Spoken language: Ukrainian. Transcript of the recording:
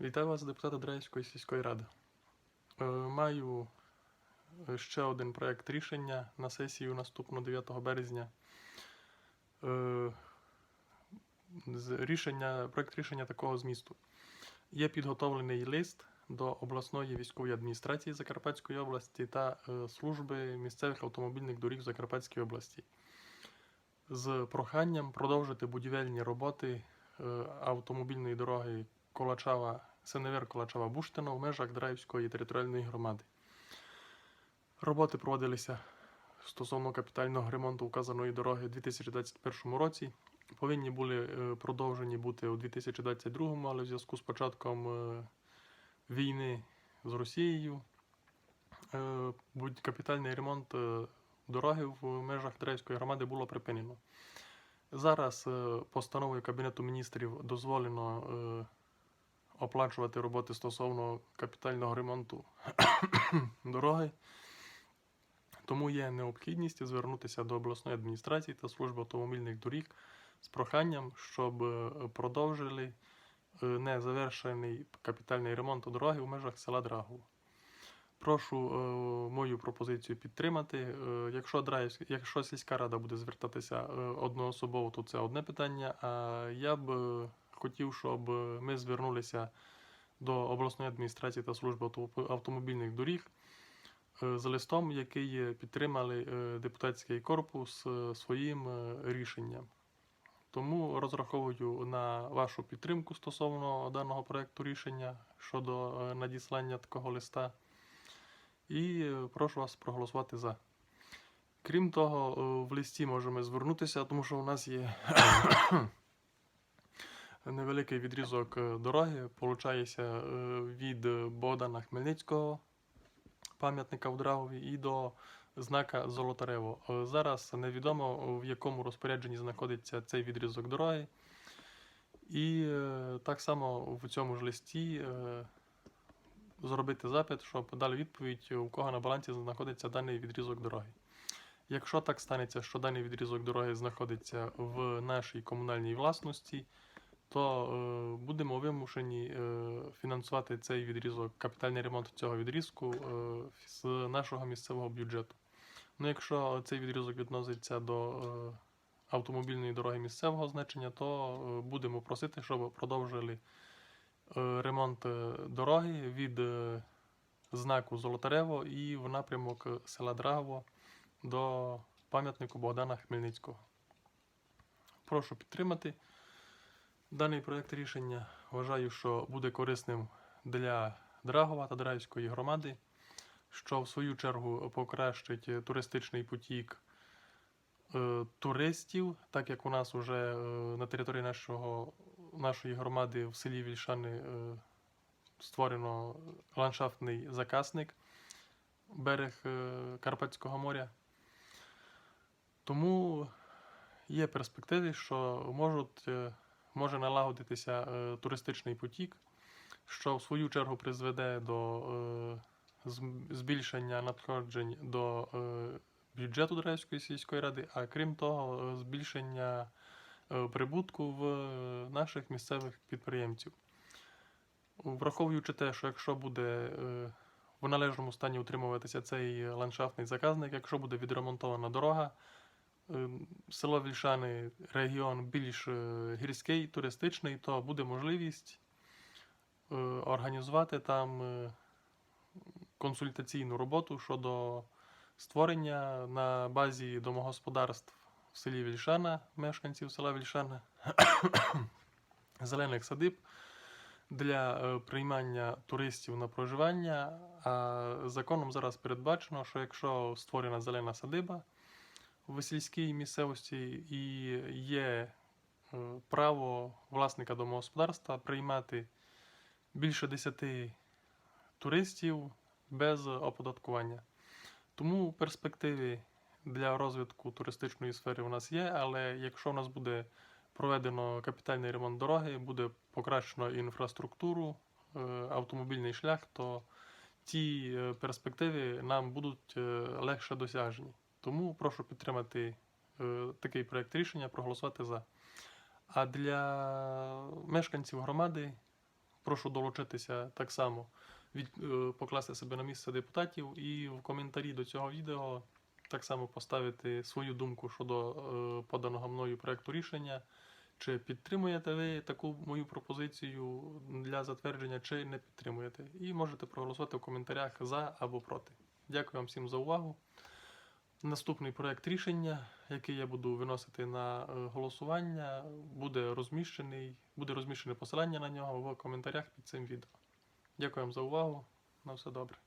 Вітаю вас, депутат Одраївської сільської ради. Е, Маю ще один проєкт рішення на сесію наступну 9 березня. Е, Рішення, проєкт рішення такого змісту. Є підготовлений лист до обласної військової адміністрації Закарпатської області та е, служби місцевих автомобільних доріг в Закарпатській області з проханням продовжити будівельні роботи автомобільної дороги Колачава, Сеневер Колачава Буштино в межах Драївської територіальної громади. Роботи проводилися стосовно капітального ремонту вказаної дороги у 2021 році. Повинні були е, продовжені бути у 2022, але в зв'язку з початком е, війни з Росією е, капітальний ремонт дороги в межах Драївської громади було припинено. Зараз постановою Кабінету міністрів дозволено оплачувати роботи стосовно капітального ремонту дороги. Тому є необхідність звернутися до обласної адміністрації та служби автомобільних доріг з проханням, щоб е, продовжили е, незавершений капітальний ремонт дороги в межах села Драгово. Прошу е, мою пропозицію підтримати. Якщо, якщо сільська рада буде звертатися одноособово, то це одне питання. А я б хотів, щоб е, ми звернулися до обласної адміністрації та служби автомобільних доріг е, з листом, який е, підтримали депутатський корпус своїм рішенням. Тому розраховую на вашу підтримку стосовно даного проекту рішення щодо надіслання такого листа. І прошу вас проголосувати за. Крім того, в листі можемо звернутися, тому що у нас є невеликий відрізок е, дороги, получається е, від Богдана Хмельницького, пам'ятника в Драгові, і до знака Золотарево. Е, Зараз невідомо, в якому розпорядженні знаходиться цей відрізок дороги. І так само в цьому ж листі зробити запит, щоб дали відповідь, у кого на балансі знаходиться даний відрізок дороги. Якщо так станеться, що даний відрізок дороги знаходиться в нашій комунальній власності, то е, будемо вимушені е, фінансувати цей відрізок, капітальний ремонт цього відрізку е, з нашого місцевого бюджету. Ну, якщо цей відрізок відноситься до автомобільної дороги місцевого значення, то будемо просити, щоб продовжили ремонт дороги від знаку Золотарево і в напрямок села Драгово до пам'ятнику Богдана Хмельницького. Прошу підтримати даний проект рішення. Вважаю, що буде корисним для Драгова та Драгівської громади, що в свою чергу покращить туристичний потік е, туристів, так як у нас вже е, на території нашого, нашої громади в селі Вільшани е, створено ландшафтний заказник берег Карпатського моря. Тому є перспективи, що можуть, може налагодитися е, туристичний потік, що в свою чергу призведе до е, збільшення надходжень до е, бюджету Древської сільської ради, а крім того, збільшення прибутку в наших місцевих підприємців. Враховуючи те, що якщо буде в належному стані утримуватися цей ландшафтний заказник, якщо буде відремонтована дорога, село Вільшани регіон більш е, гірський, туристичний, то буде можливість е, організувати там е, консультаційну роботу щодо створення на базі домогосподарств в селі Вільшана, мешканців села Вільшана, зелених садиб для приймання туристів на проживання. А законом зараз передбачено, що якщо створена зелена садиба в сільській місцевості і є е, право власника домогосподарства приймати більше 10 туристів без оподаткування. Тому перспективи для розвитку туристичної сфери у нас є, але якщо у нас буде проведено капітальний ремонт дороги, буде покращено інфраструктуру, е, автомобільний шлях, то ті е, перспективи нам будуть легше досяжні. Тому прошу підтримати е, такий проект рішення, проголосувати за. А для мешканців громади прошу долучитися так само, від, е, покласти себе на місце депутатів і в коментарі до цього відео так само поставити свою думку щодо е, поданого мною проекту рішення. Чи підтримуєте ви таку мою пропозицію для затвердження, чи не підтримуєте. І можете проголосувати в коментарях за або проти. Дякую вам всім за увагу. Наступний проект рішення, який я буду виносити на е, голосування, буде розміщений, буде розміщене посилання на нього в коментарях під цим відео. Дякую вам за увагу. На все добре.